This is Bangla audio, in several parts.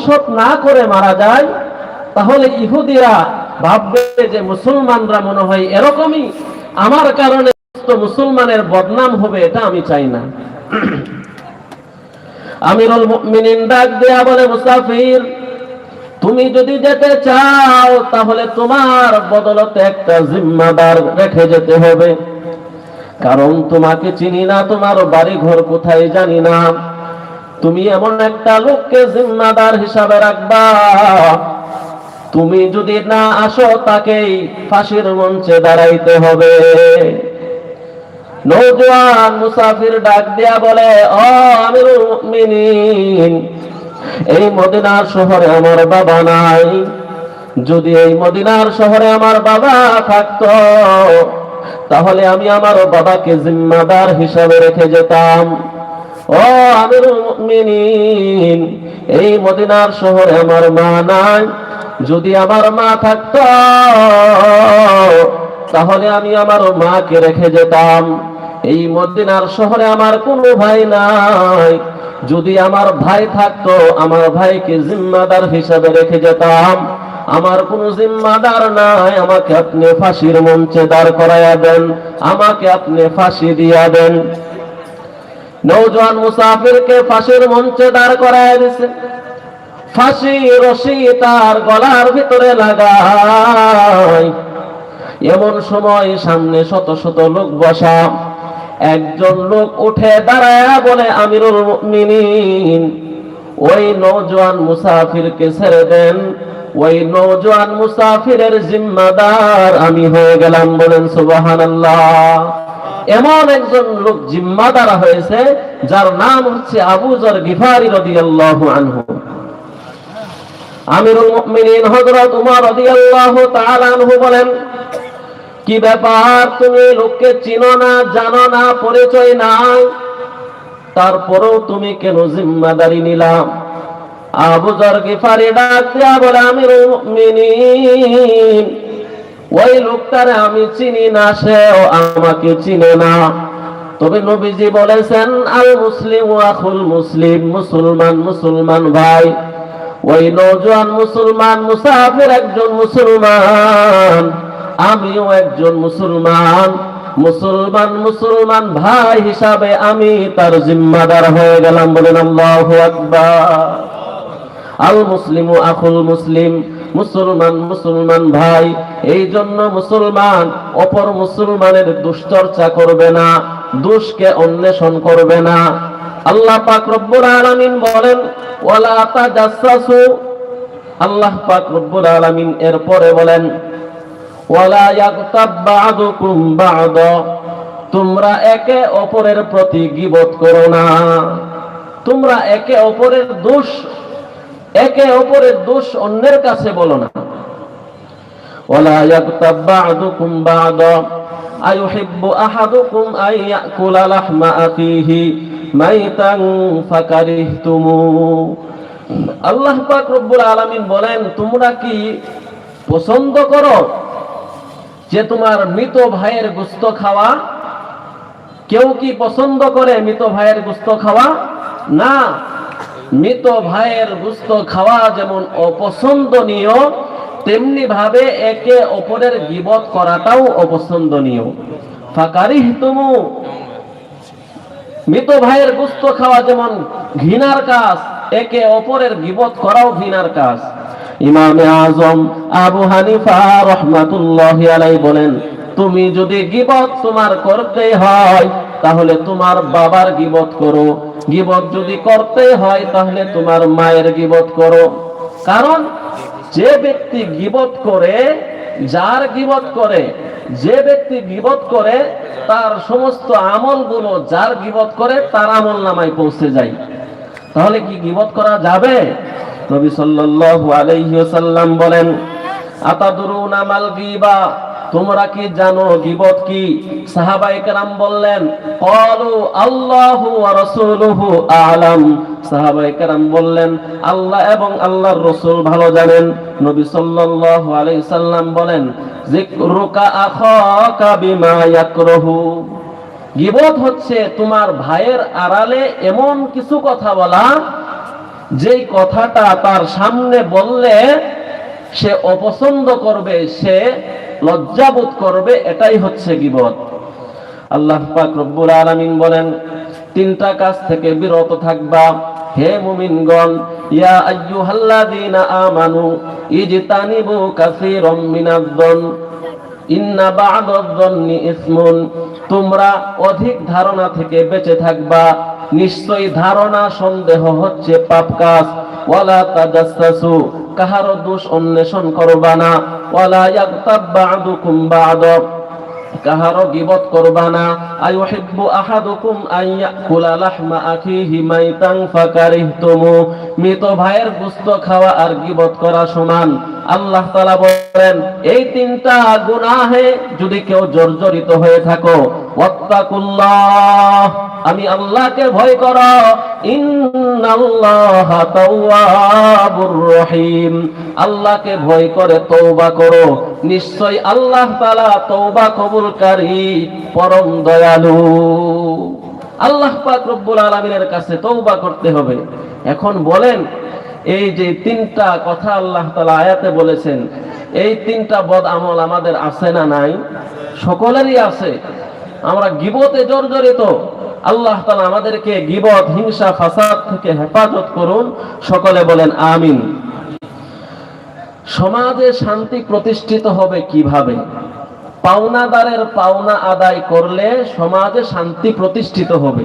প্রতিশোধ না করে মারা যায়, তাহলে ইহুদিরা ভাববে যে মুসলমানরা মনে হয় এরকমই। আমার কারণে মুসলমানের বদনাম হবে, এটা আমি চাই না। আমিরুল মুমিনিন ডাক দেয়া বলে, মুসাফির, তুমি যদি যেতে চাও, তাহলে তোমার বদলতে একটা জিম্মাদার রেখে যেতে হবে। কারণ তোমাকে চিনি না, তোমার বাড়ি ঘর কোথায় জানি না। তুমি এমন একটা লোককে জিম্মাদার হিসাবে রাখবা। তুমি যদি না আসো, তাকেই ফাঁসির মঞ্চে দাঁড়াইতে হবে। নৌজওয়ান মুসাফির ডাক দিয়া বলে ও আমিরুল মুমিনিন, এই মদিনার শহরে আমার বাবা নাই। যদি এই মদিনার শহরে আমার বাবা থাকতো, তাহলে আমি আমার বাবাকে জিম্মাদার হিসাবে রেখে যেতাম। ও এই মদিনার শহরে আমার মা নাই। যদি আমার মা থাকতো, তাহলে আমি আমার মাকে রেখে যেতাম। এই মদিনার শহরে আমার কোনো ভাই নাই। যদি আমার ভাই থাকতো, আমার ভাইকে জিম্মাদার হিসাবে রেখে যেতাম। আমার কোনো জিম্মাদার নাই, আমাকে আপনি ফাঁসির মঞ্চে দাঁড় করাইয়া দেন, আমাকে আপনি ফাঁসি দিয়া দেন। নৌজওয়ান মুসাফিরকে ফাঁসির মঞ্চে দাঁড় করাইয়া দিছে। ফাঁসি, রশি তার গলার ভিতরে লাগায়। এমন সময় সামনে শত শত লোক বসা। একজন লোক উঠে দাঁড়ায় বলে, আমিরুল মুমিনিন। ওই নওজোয়ান মুসাফিরকে ছেড়ে দেন। ওই নওজোয়ান মুসাফিরের জিম্মাদার, আমি হয়ে গেলাম, বলেন, সুবহানাল্লাহ। এমন একজন লোক জিম্মাদার হয়েছে, যার নাম হচ্ছে আবু জর গিফারি রাদিয়াল্লাহু আনহু। আমিরুল মুমিনিন হযরত উমর রাদিয়াল্লাহু তাআলা আনহু বলেন, কি ব্যাপার? তুমি লোককে চিনো না, জানো না, পরিচয় নাই তারপরেও তুমি কেন জিম্মাদারি নিলাম আবু জর গিফারি ডাক দিয়া বলে, আমিরুল মুমিনিন ওই লোকটারে আমি চিনি না, সেও আমাকে চিনে না। তবে নবীজি বলেছেন আল মুসলিম আখুল মুসলিম, মুসলমান মুসলমান ভাই। ওই নওজোয়ান মুসলমান মুসাফির একজন মুসলমান, আমিও একজন মুসলমান। মুসলমান মুসলমান ভাই হিসাবে আমি তার জিম্মাদার হয়ে গেলাম। বলেন, আল্লাহু আকবার। আল মুসলিম আখুল মুসলিম মুসলমান মুসলমান ভাই এই জন্য মুসলমান, অপর মুসলমানের দুশ্চর্চা করবে না, দুষ্কে অন্বেষণ করবে না। আল্লাহ পাক রব্বুল আলামিন বলেন, ওয়ালা তাজাসসু আল্লাহ পাক রব্বুল আলামিন এরপরে বলেন, ওয়ালা ইয়াগতাব বা'দুকুম বা'দা। তোমরা একে অপরের প্রতি গীবত করো না। তোমরা একে অপরের দোষ একে অপরের দোষ অন্যের কাছে বলো না। আল্লাহ বলেন, তোমরা কি পছন্দ করো যে তোমার মৃত ভাইয়ের গুস্ত খাওয়া? কেউ কি পছন্দ করে মৃত ভাইয়ের গুস্ত খাওয়া? না। মৃত ভাইয়ের গুস্ত খাওয়া যেমন অপছন্দনীয়, তেমনি ভাবে একে অপরের গিবত করাটাও অপছন্দনীয়। ফাকারিহ তুমু মৃত ভাইয়ের গুস্ত খাওয়া যেমন ঘৃণার কাজ, একে অপরের গিবত করাও ঘৃণার কাজ। ইমামে আজম আবু হানিফা রহমাতুল্লাহ বলেন, তুমি যদি গিবত তোমার করতে হয়, তাহলে তোমার বাবার গিবত করো। গিবত যদি করতে হয়, তাহলে তোমার মায়ের গিবত করো। কারণ যে ব্যক্তি গিবত করে, যার গিবত করে, যে ব্যক্তি গিবত করে, তার সমস্ত আমলগুলো যার গিবত করে, তার আমল নামায় পৌঁছে যায়। তাহলে কি গিবত করা যাবে? নবী সাল্লাল্লাহু আলাইহি ওয়াসাল্লাম বলেন, আতাদরুনা মাল গিবা? তোমরা কি জানো গিবত কি? সাহাবায়ে কেরাম বললেন ক্বালু আল্লাহু ওয়া রাসূলুহু আ'লাম। সাহাবায়ে কেরাম বললেন, আল্লাহ এবং আল্লাহর রাসূল ভালো জানেন। নবী সাল্লাল্লাহু আলাইহি সাল্লাম বলেন, যিকরুকা আখাকা বিমা ইয়াকরাহু। গিবত হচ্ছে তোমার ভাইয়ের আড়ালে এমন কিছু কথা বলা, যেই কথাটা তার সামনে বললে সে অপছন্দ করবে, সে লজ্জাবোধ করবে, এটাই হচ্ছে গিবত। আল্লাহ পাক রব্বুল আলামিন বলেন, তিনটা কাজ থেকে বিরত থাকবা। হে মুমিনগণ, ইয়া আইয়ুহাল্লাযীনা আমানু, ইজতানিবু কাসীরাম মিনাজ-যন ইন্না বা'দায-যন্নি ইসমুন, তোমরা অধিক ধারণা থেকে বেঁচে থাকবা। নিশ্চয়ই ধারণা সন্দেহ হচ্ছে পাপ কাজ। ওয়ালা তাজাসসু কাহারো দোষ অন্বেষণ করবা না। ওয়ালা ইয়াগতাব বা'দুকুম বা'দা। কাহারো গিবত করবা না। আইউহিব্বু আহাদুকুম ইয়াকুলা লাহমা আখিহি মাইতান ফাকারিহতুমু। মৃত ভাইয়ের গোশত খাওয়া আর গিবত করা সমান। আল্লাহ তাআলা বলেন, এই তিনটা গুনাহে যদি কেউ জর্জরিত হয়ে থাকো আমি আল্লাহকে ভয় করো। রহিম। আল্লাহকে ভয় করে তওবা করো। নিশ্চয় আল্লাহ তাআলা তওবা কবুলকারী, পরম দয়ালু। আল্লাহ পাক রব্বুল আলামিনের কাছে তওবা করতে হবে। এখন বলেন, এই যে তিনটা কথা আল্লাহ তাআলা আয়াতে বলেছেন, এই তিনটা বদ আমল আমাদের আছে না নাই? সকলেরই আছে। আমরা গিবতে জর্জরিত। আল্লাহ তাআলা আমাদেরকে গিবত, হিংসা, ফাসাদ থেকে হেফাজত করুন। সকলে বলেন আমিন। সমাজে শান্তি প্রতিষ্ঠিত হবে কীভাবে? পাওনাদারের পাওনা আদায় করলে সমাজে শান্তি প্রতিষ্ঠিত হবে।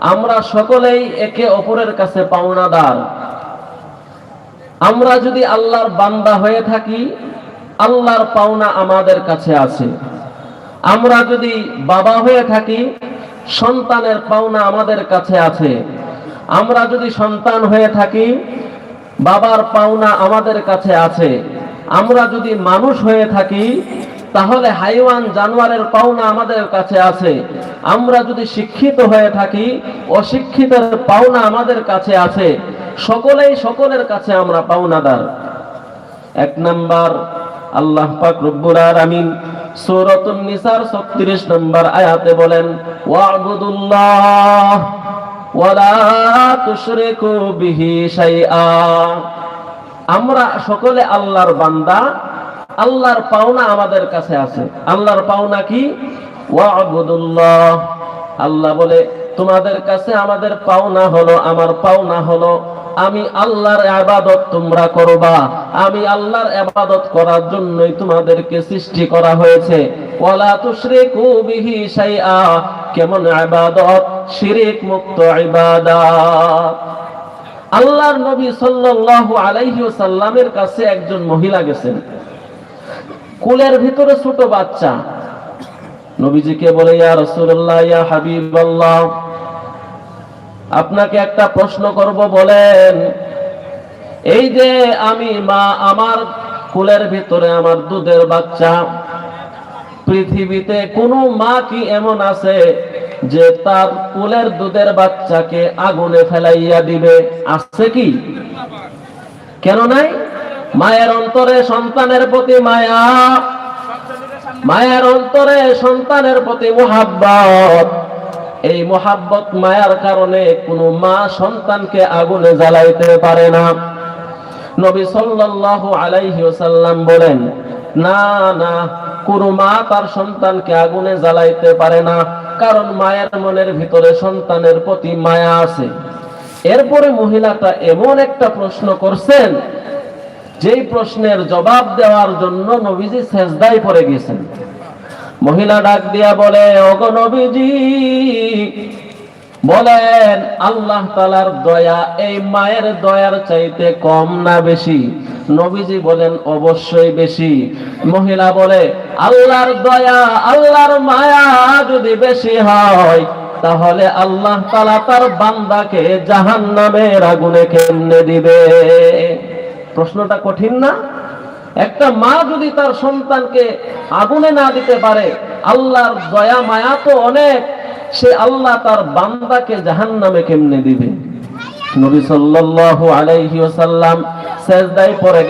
আমরা সকলেই একে অপরের কাছে পাওনাদার। আমরা যদি আল্লাহর বান্দা হয়ে থাকি, আল্লাহর পাওনা আমাদের কাছে আছে। আমরা যদি বাবা হয়ে থাকি, সন্তানের পাওনা আমাদের কাছে আছে। আমরা যদি সন্তান হয়ে থাকি, বাবার পাওনা আমাদের কাছে আছে। আমরা যদি মানুষ হয়ে থাকি, তাহলে হাইওয়ান জানোয়ারের পাওনা আমাদের কাছে আছে। আমরা যদি শিক্ষিত হয়ে থাকি, অশিক্ষিতের পাওনা আমাদের কাছে আছে। সকলেই সকলের কাছে আমরা পাওনাদার। এক নাম্বার আল্লাহ পাক রব্বুল আলামিন সূরাতুন নিসার 36 নম্বর আয়াতে বলেন, ওয়া'বুদুল্লাহ ওয়ালা তুশরিকু বিহি শাইআ। আমরা সকলে আল্লাহর বান্দা, আল্লাহর পাওনা আমাদের কাছে আছে। আল্লাহর পাওনা কি? ওয়া'বুদুল্লাহ আল্লাহ বলে, তোমাদের কাছে আমাদের পাওনা হলো, আমার পাওনা হলো আমি আল্লাহর আবাদত তোমরা করবা। আমি আল্লাহর আবাদত করার জন্যই তোমাদেরকে সৃষ্টি করা হয়েছে। কেমন ইবাদত? শিরিক মুক্ত ইবাদত। আল্লাহর নবী সাল্লাল্লাহু আলাইহি ওয়াসাল্লামের কাছে একজন মহিলা গেছেন। কুলের ভিতরে ছোট বাচ্চা। নবীজিকে বলে, ইয়া রাসূলুল্লাহ, ইয়া হাবিবাল্লাহ আপনাকে একটা প্রশ্ন করব, বলেন, এই যে আমি মা, আমার কুলের ভিতরে আমার দুধের বাচ্চা, পৃথিবীতে কোনো মা কি এমন আছে যে তার কুলের দুধের বাচ্চাকে আগুনে ফেলাইয়া দিবে? আছে কি? কেন নাই? মায়ের অন্তরে সন্তানের প্রতি মায়া, মায়ের অন্তরে সন্তানের প্রতি মোহাব্বত। এই মোহাব্বত মায়ার কারণে কোনো মা সন্তানকে আগুনে জ্বালাইতে পারে না। নবী সাল্লাল্লাহু আলাইহি ওয়াসাল্লাম বলেন, না না, কোনো মা তার সন্তানকে আগুনে জ্বালাইতে পারে না, কারণ মায়ের মনের ভিতরে সন্তানের প্রতি মায়া আছে। এরপরে মহিলাটা এমন একটা প্রশ্ন করছেন, যেই প্রশ্নের জবাব দেওয়ার জন্য নবীজি সেজদায় পড়ে গেছেন। মহিলা ডাক দিয়া বলে, ওগো নবীজি। বলেন, আল্লাহ তালার দয়া এই মায়ের দয়ার চাইতে কম না বেশি? নবীজি বলেন, অবশ্যই বেশি। মহিলা বলে, আল্লাহর দয়া, আল্লাহর মায়া যদি বেশি হয়, তাহলে আল্লাহ তালা তার বান্দাকে জাহান নামের আগুনে কেমনে দিবে? প্রশ্নটা কঠিন না? একটা মা যদি তার সন্তানকে আগুনে না দিতে পারে, আল্লাহর দয়া, মায়া তো অনেক, সে আল্লাহ তার বান্দাকে জাহান নামে কেমনে দিবে? নবী সাল্লাল্লাহু আলাইহি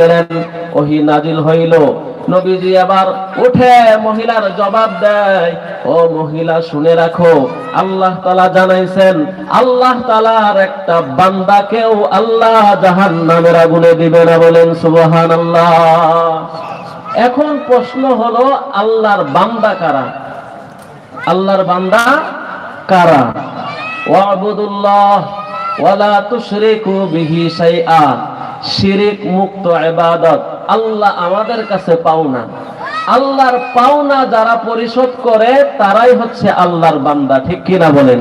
গেলেন, ওহি নাজিল হইল নবীজি আবার উঠে মহিলার জবাব দেয়, ও মহিলা, শুনে রাখো, আল্লাহ তালা জানাইছেন, আল্লাহ তালার একটা বান্দাকেও আল্লাহ জাহান নামের আগুনে দিবে না বলেন সুবহান আল্লাহ এখন প্রশ্ন হলো, আল্লাহর বান্দা কারা? আল্লাহর বান্দা কারা? ওয়াবুদুল্লাহ, ওয়ালা তুশরিকু বিহি শাইআ। শিরিক মুক্ত এবাদত আল্লাহ আমাদের কাছে পাওনা। আল্লাহর পাওনা যারা পরিশোধ করে, তারাই হচ্ছে আল্লাহর বান্দা। ঠিক কিনা বলেন?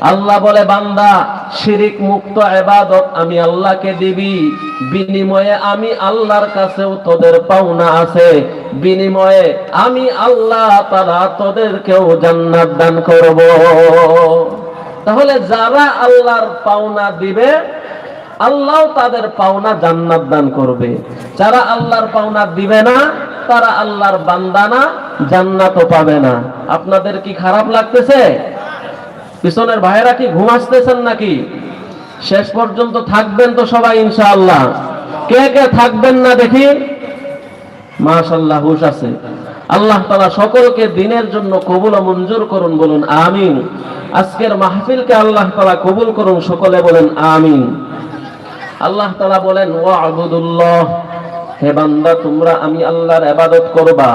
আল্লাহ বলে, বান্দা, শিরিক মুক্ত ইবাদত আমি আল্লাহকে দিবি। বিনিময়ে আমি আল্লাহর কাছেও তোদের পাওনা আছে। বিনিময়ে আমি আল্লাহ তারা তোদেরকেও জান্নাত দান করব। তাহলে যারা আল্লাহর পাওনা দিবে আল্লাহ তাদের পাওনা জান্নাত দান করবে। যারা আল্লাহর পাওনা দিবে না, তারা আল্লাহর বান্দানা জান্নাতও পাবে না। আপনাদের কি খারাপ লাগতেছে? পিছনের ভাইরা কি ঘুম আসতেছেন নাকি? শেষ পর্যন্ত থাকবেন তো সবাই, ইনশাআল্লাহ। কে কে থাকবেন না দেখি? মাশাল্লাহ হুশ আছে। আল্লাহ তালা সকলকে দিনের জন্য কবুল ও মঞ্জুর করুন, বলুন আমিন। আজকের মাহফিলকে আল্লাহ তালা কবুল করুন, সকলে বলেন আমিন। আল্লাহ তালা বলেন ও হে বান্দা, তোমরা আমি আল্লাহর ইবাদত করবা।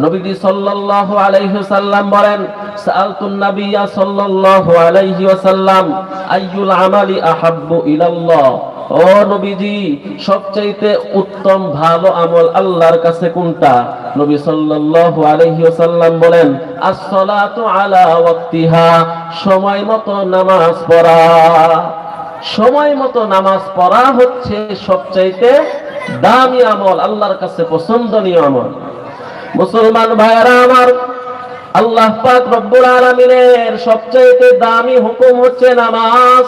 নবীজি সাল্লাল্লাহু আলাইহি সাল্লাম বলেন, সাআলতুন নাবিয়্যা সাল্লাল্লাহু আলাইহি ওয়াসাল্লাম, আইয়ুল আমালি আহাব্বু ইলাল্লাহ। ও নবীজি, সবচাইতে উত্তম ভালো আমল আল্লাহর কাছে কোনটা? নবী সাল্লাল্লাহু আলাইহি ওয়াসাল্লাম বলেন as-সালাতু আলা ওয়াক্তিহা, সময় মতো নামাজ পড়া। সময় মতো নামাজ পড়া হচ্ছে সবচাইতে দামি আমল, আল্লাহর কাছে পছন্দনীয় আমল। মুসলমান ভাইরা আমার, আল্লাহ পাক রব্বুল আলামিনের সবচাইতে দামি হুকুম হচ্ছে নামাজ।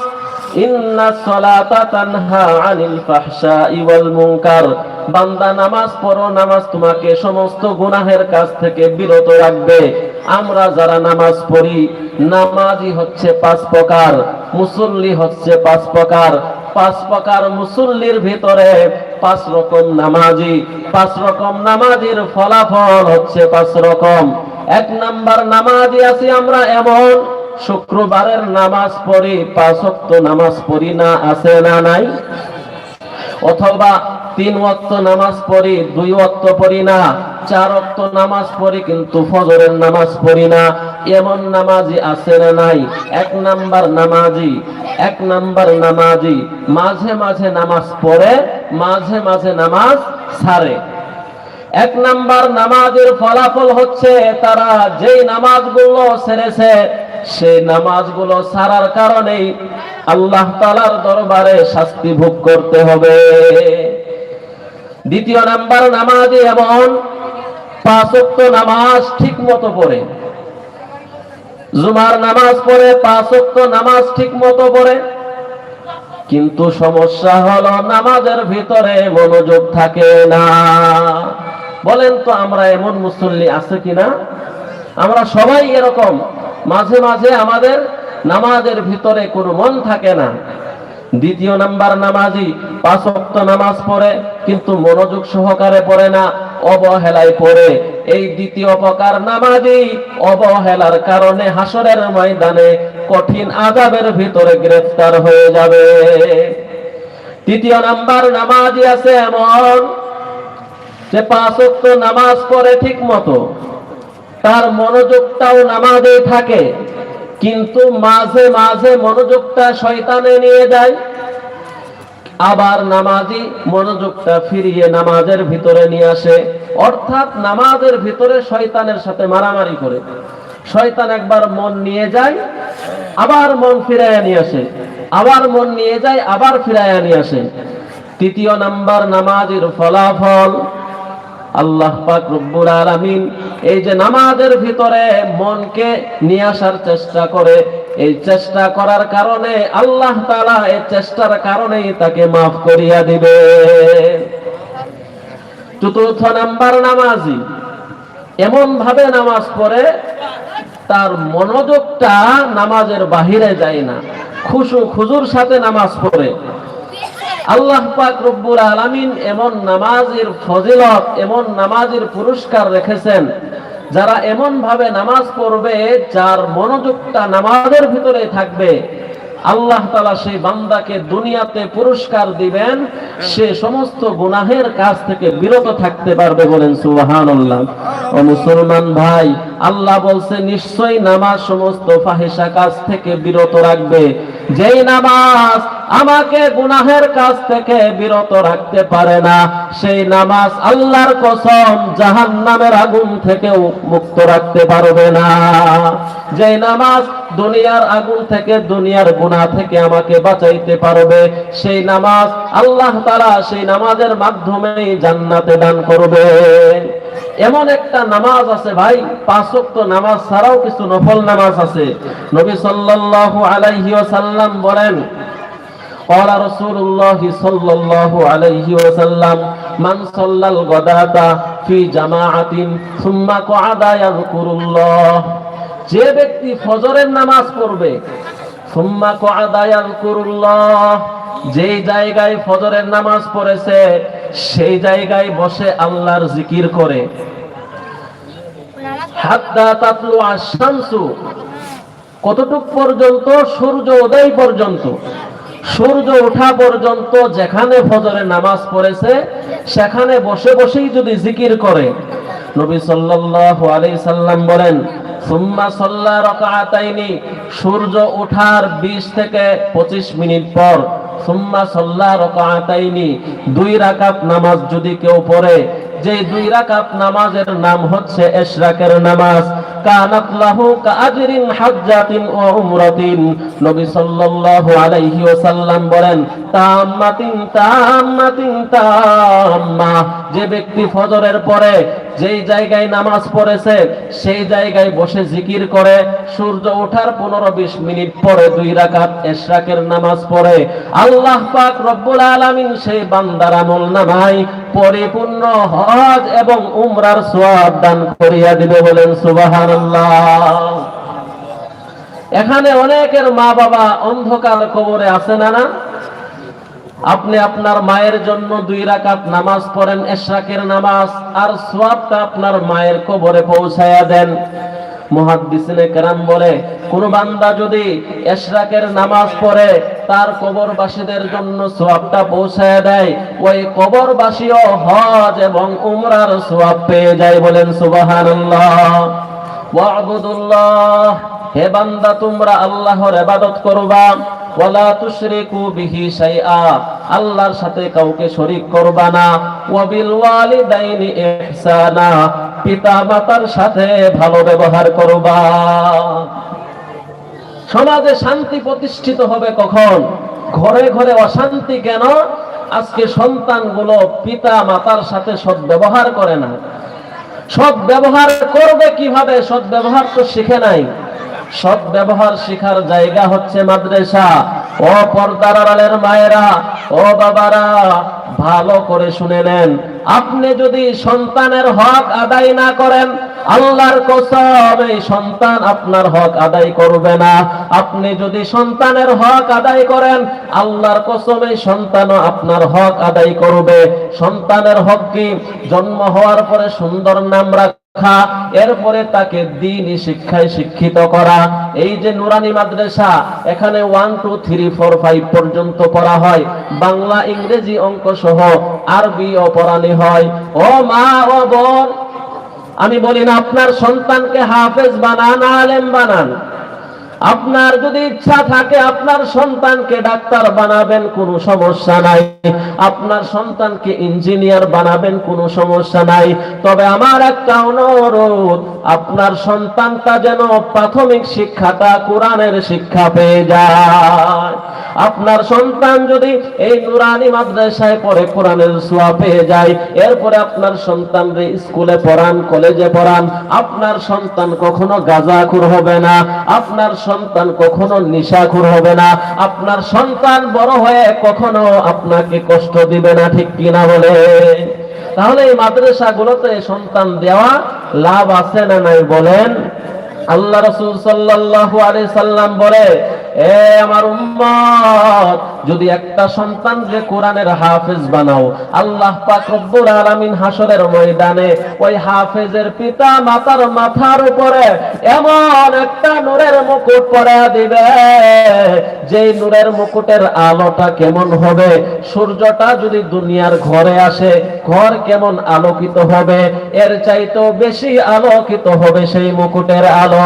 ইন্না সলাতা তানহা আনিল ফাহশাই ওয়াল মুনকার। বান্দা নামাজ পড়ো, নামাজ তোমাকে সমস্ত গুনাহের কাছ থেকে বিরত রাখবে। আমরা যারা নামাজ পড়ি, নামাজই হচ্ছে পাঁচ প্রকার, মুসল্লি হচ্ছে পাঁচ প্রকার। পাঁচ প্রকার মুসল্লির ভিতরে পাঁচ রকম নামাজি, পাঁচ রকম নামাজির ফলাফল হচ্ছে পাঁচ রকম। এক নাম্বার নামাজি আছি আমরা এমন, শুক্রবারের নামাজ পড়ি, পাঁচ নামাজ পড়ি না, আছে না নাই? অথবা তিন ওয়াক্ত নামাজ পড়ি, দুই ওয়াক্ত পড়ি না, চার ওয়াক্ত নামাজ পড়ি কিন্তু ফজরের নামাজ পড়ি না। এমন নামাজি আছে না নাই? এক নাম্বার নামাজি, এক নাম্বার নামাজি মাঝে মাঝে নামাজ পড়ে, মাঝে মাঝে নামাজ ছাড়ে এক নাম্বার নামাজের ফলাফল হচ্ছে তারা যেই নামাজগুলো ছেড়েছে সেই নামাজগুলো ছাড়ার কারণেই আল্লাহ তালার দরবারে শাস্তি ভোগ করতে হবে। দ্বিতীয় নাম্বার নামাজে এমন পাঁচক্ত নামাজ ঠিক মতো পড়ে। জুমার নামাজ পড়ে পাঁচক্ত নামাজ ঠিক মতো পড়ে। কিন্তু সমস্যা হলো নামাজের ভিতরে মনোযোগ থাকে না। বলেন তো, আমরা এমন মুসল্লি আছে কিনা? আমরা সবাই এরকম। মাঝে মাঝে আমাদের নামাজের ভিতরে কোনো মন থাকে না। দ্বিতীয় নাম্বার নামাজি, পাঁচ ওয়াক্ত নামাজ পড়ে, কিন্তু মনোযোগ সহকারে পড়ে না, অবহেলায় পড়ে। এই দ্বিতীয় প্রকার নামাজি অবহেলার কারণে হাসরের ময়দানে কঠিন আজাবের ভিতরে গ্রেফতার হয়ে যাবে। তৃতীয় নাম্বার নামাজি আছে এমন যে পাঁচ ওয়াক্ত নামাজ পড়ে ঠিক মতো, তার মনোযোগটাও নামাজে থাকে। কিন্তু মাঝে মাঝে মনোযোগটা শয়তানে নিয়ে যায়। আবার নামাজি মনোযোগটা ফিরিয়ে নামাজের ভিতরে নিয়ে আসে। অর্থাৎ নামাজের ভিতরে শয়তানের সাথে মারামারি করে। শয়তান একবার মন নিয়ে যায়, আবার মন ফিরাইয়া নিয়ে আসে। আবার মন নিয়ে যায়, আবার ফিরাইয়া নিয়ে আসে। তৃতীয় নাম্বার নামাজের ফলাফল। আল্লাহ পাক রব্বুল আলামিন এই যে নামাজের ভিতরে মনকে নিয়ে আসার চেষ্টা করে, এই চেষ্টা করার কারণে আল্লাহ তাআলা এই চেষ্টার কারণেই তাকে মাফ করিয়া দিবে। চতুর্থ নাম্বার নামাজি এমন ভাবে নামাজ পড়ে, তার মনোযোগটা নামাজের বাহিরে যায় না। খুশু খুজুর সাথে নামাজ পড়ে। আল্লাহ পাক রব্বুল আলামিন এমন নামাজের ফজিলত, এমন নামাজের পুরস্কার রেখেছেন, যারা এমন ভাবে নামাজ পড়বে যার মনোযোগটা নামাজের ভিতরে থাকবে। আল্লাহ তালা সেই বান্দাকে দুনিয়াতে পুরস্কার দিবেন, সে সমস্ত গুনাহের কাজ থেকে বিরত থাকতে পারবে বলেন সুবাহান ও মুসলমান ভাই, আল্লাহ বলছে, নিশ্চয়ই নামাজ সমস্ত ফাহেসা কাজ থেকে বিরত রাখবে। যেই নামাজ আমাকে গুনাহের কাজ থেকে বিরত রাখতে পারে না, সেই নামাজ আল্লাহর কসম জাহান নামের আগুন থেকেও মুক্ত রাখতে পারবে না। যেই নামাজ দুনিয়ার আগুন থেকে, দুনিয়ার গুনাহ থেকে আমাকে বাঁচাইতে পারবে, সেই নামাজ আল্লাহ তারা সেই নামাজের মাধ্যমেই জান্নাতে দান করবে। এমন একটা নামাজ আছে ভাই পাঁচ ওয়াক্ত নামাজ ছাড়াও কিছু নফল নামাজ আছে নবী সাল্লাল্লাহু আলাইহি ওয়াসাল্লাম বলেন قال رسول الله صلى الله عليه وسلم من صلى الغداة في جماعة ثم قعد يذكر الله যে ব্যক্তি ফজরের নামাজ পড়বে সুম্মা কআদা ইয়াযকুরুল্লাহ যেই জায়গায় ফজরের নামাজ পড়েছে, সেই জায়গায় বসে আল্লাহর জিকির করে। কতটুক পর্যন্ত? সূর্য উদয় পর্যন্ত। সূর্য ওঠা পর্যন্ত যেখানে ফজরের নামাজ পড়েছে, সেখানে বসে বসেই যদি জিকির করে। নবী সাল্লাল্লাহু আলাইহি সাল্লাম বলেন, সুম্মা সূর্য ওঠার 20 থেকে 25 মিনিট পর সুম্মা সাল্লা রাকাতাইনি, দুই রাকাত নামাজ যদি কেউ পড়ে, যে দুই রাকাত নামাজের নাম হচ্ছে ইশরাকের নামাজ, কানাত লাহু কাআজরিন হাজ্জাতিন ওয়া উমরাতিন। নবী সাল্লাল্লাহু আলাইহি ওয়াসাল্লাম বলেন তাম্মাতিন তাম্মাতিন তাম্মা। যে ব্যক্তি ফজরের পরে যেই জায়গায় নামাজ পড়েছে, সেই জায়গায় বসে জিকির করে, সূর্য ওঠার পনেরো বিশ মিনিট পরে দুই রাকাত এশরাকের নামাজ পড়ে। আল্লাহ পাক রব্বুল আলামিন সেই বান্দার আমল নামায় পরিপূর্ণ হজ এবং উমরার সোয়াব দান করিয়া দিবে বলেন, সুবহানাল্লাহ। এখানে অনেকের মা বাবা অন্ধকার কবরে আছে না না? আপনি আপনার মায়ের জন্য দুই রাকাত নামাজ পড়েন, এশরাকের নামাজ, আর সোয়াবটা আপনার মায়ের কবরে পৌঁছায়া দেন। কেরাম বলে, কোন বান্দা যদি এশরাকের নামাজ পড়ে, তার কবরবাসীদের জন্য সোয়াবটা পৌঁছায় দেয়। ওই কবরবাসীও হজ এবং উমরার সোয়াব পেয়ে যায় বলেন, সুবহানাল্লাহ। হে বান্দা, তোমরা আল্লাহর ইবাদত করবা। ওয়ালা তুশরিকু বিহি শাইআ, আল্লাহর সাথে কাউকে শরীক করবা না। ওয়াবিল ওয়ালিদাইনি ইহসানা, পিতা মাতার সাথে ভালো ব্যবহার করবা। সমাজে শান্তি প্রতিষ্ঠিত হবে কখন? ঘরে ঘরে অশান্তি কেন? আজকে সন্তানগুলো পিতা মাতার সাথে সৎ ব্যবহার করে না। সৎ ব্যবহার করবে কীভাবে? সৎ ব্যবহার তো শিখে নাই। সৎ ব্যবহার শিখার জায়গা হচ্ছে মাদ্রাসা। ও পর্দার আড়ালের মায়েরা, ও বাবারা, ভালো করে শুনে নেন। আপনি যদি সন্তানের হক আদায় না করেন, আল্লাহর কসম, এই সন্তান আপনার হক আদায় করবে না। আপনি যদি সন্তানের হক আদায় করেন, আল্লাহর কসম, এই সন্তানও আপনার হক আদায় করবে। সন্তানের হক কি? জন্ম হওয়ার পরে সুন্দর নাম রাখা এরপরে তাকে দিনই শিক্ষায় শিক্ষিত করা। এই যে নুরানি মাদ্রাসা, এখানে one two three four five পর্যন্ত পড়া হয়। বাংলা, ইংরেজি অঙ্ক সহ আরবি ও পড়ানি হয়। ও মা, ও বোন, আমি বলি না, আপনার সন্তানকে হাফেজ বানান, আলেম বানান। আপনার যদি ইচ্ছা থাকে, আপনার সন্তানকে ডাক্তার বানাবেন, কোনো সমস্যা নাই। আপনার সন্তানকে ইঞ্জিনিয়ার বানাবেন, কোনো সমস্যা নাই। তবে আমার একটা অনুরোধ, আপনার সন্তানটা যেন প্রাথমিক শিক্ষাটা কোরআনের শিক্ষা পেয়ে যায়। আপনার সন্তান যদি এই নুরানি মাদ্রাসায় পড়ে, কোরআনের সোয়া পেয়ে যায়, এরপরে আপনার সন্তান স্কুলে পড়ান, কলেজে পড়ান, আপনার সন্তান কখনো গাঁজাখুর হবে না। আপনার সন্তান কখনো নিশাখুর হবে না। আপনার সন্তান বড় হয়ে কখনো আপনাকে কষ্ট দিবে না, ঠিক কিনা বলে? তাহলে এই মাদ্রাসা গুলোতে সন্তান দেওয়া লাভ আছে না নাই বলেন? আল্লাহ রসুল সাল্লাহ আলি সাল্লাম বলে আমার উম্মত, যদি একটা সন্তানকে কোরআনের হাফেজ বানাও, আল্লাহ পাক রব্বুল আলামিন হাসরের ময়দানে ওই হাফেজের পিতা মাতার মাথার উপরে এমন একটা নূরের মুকুট পরা দিবে যেই নূরের মুকুটের আলোটা কেমন হবে? সূর্যটা যদি দুনিয়ার ঘরে আসে, ঘর কেমন আলোকিত হবে? এর চাইতেও বেশি আলোকিত হবে সেই মুকুটের আলো।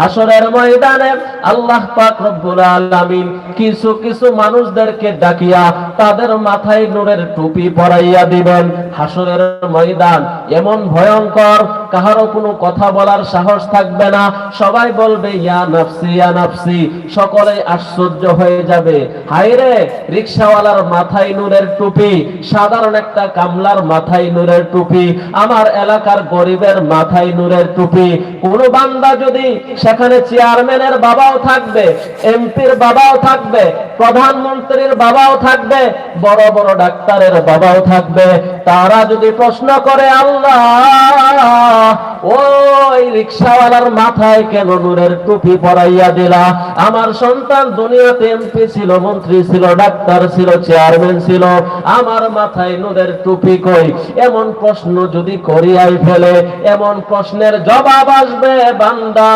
হাসরের ময়দানে আল্লাহ পাক রব্বুল আলামিন কিছু কিছু মানুষদেরকে ডাকিয়া তাদের মাথায় নূরের টুপি পরাইয়া দিবেন। হাসরের ময়দান এমন ভয়ঙ্কর কাহারও কোনো কথা বলার সাহস থাকবে না। সবাই বলবে, ইয়া নাফসি ইয়া নাফসি। সকলে আশ্চর্য হয়ে যাবে। হায়রে রিক্সাওয়ালার মাথায় নূরের টুপি, সাধারণ একটা কামলার মাথায় নূরের টুপি, আমার এলাকার গরিবের মাথায় নূরের টুপি। কোন বান্দা যদি সেখানে চেয়ারম্যানের বাবাও থাকবে, এমপির বাবাও থাকবে, প্রধানমন্ত্রীর বাবাও থাকবে, বড় বড় ডাক্তারের বাবাও থাকবে, তারা যদি প্রশ্ন করে, আল্লাহ! ওই রিক্সাওয়ালার মাথায় কেন নূরের টুপি পরাইয়া দিলা? আমার সন্তান দুনিয়াতে এমপি ছিল, মন্ত্রী ছিল, ডাক্তার ছিল, চেয়ারম্যান ছিল। আমার মাথায় নূরের টুপি কই? এমন প্রশ্ন যদি করিয়াই ফেলে, এমন প্রশ্নের জবাব আসবে, বান্দা।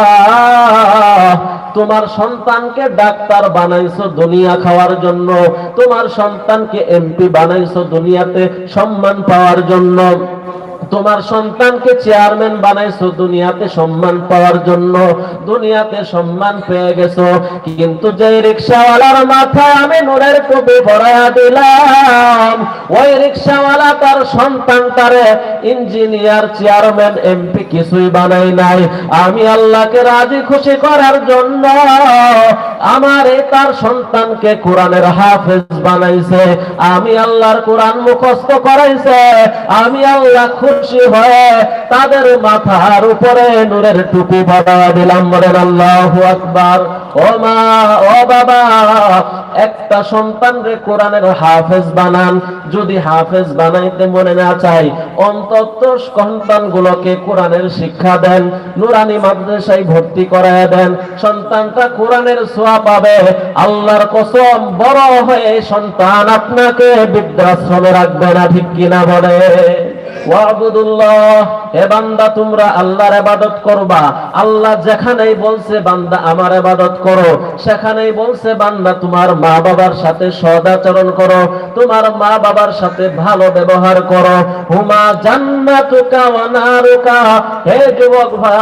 তোমার সন্তানকে ডাক্তার বানাইছো দুনিয়া খাওয়ার জন্য। তোমার সন্তানকে এমপি বানাইছো দুনিয়াতে সম্মান পাওয়ার জন্য। তোমার সন্তানকে চেয়ারম্যান বানাইছো, দুনিয়াতে সম্মান পাওয়ার জন্য। দুনিয়াতে সম্মান পেয়ে গেছো। কিন্তু যে রিক্সাওয়ালার মাথায় আমি নূরের টুপি ভরাইয়া দিলাম, ওই রিক্সাওয়ালা তার সন্তানটারে ইঞ্জিনিয়ার, চেয়ারম্যান, এমপি কিছুই বানাই নাই। আমি আল্লাহকে রাজি খুশি করার জন্য আমার তার সন্তানকে কোরআনের হাফেজ বানাইছে। আমি আল্লাহর কোরআন মুখস্থ করাইছে। আমি আল্লাহ খুশি হয়ে তাদের মাথার উপরে নূরের টুপি বাবা দিলাম বলেন আল্লাহু আকবার। ও মা, ও বাবা, একটা সন্তান রে কোরআনের হাফেজ বানান। যদি হাফেজ বানাইতে মনে না চাই অন্তত সন্তান গুলোকে কোরআনের শিক্ষা দেন, নুরানি মাদ্রাসায় ভর্তি করায় দেন। সন্তানটা কোরআনের ছোঁয়া পাবে। আল্লাহর কসম, বড় হয়ে সন্তান আপনাকে বৃদ্ধাশ্রমে রাখবে না, ঠিক কিনা বলে? আমার করো। সেখানেই বলছে, বান্দা, তোমার মা বাবার সাথে করো। তোমার মা বাবার সাথে ভালো ব্যবহার করো। হুমা জান্নাতুকা ভাই।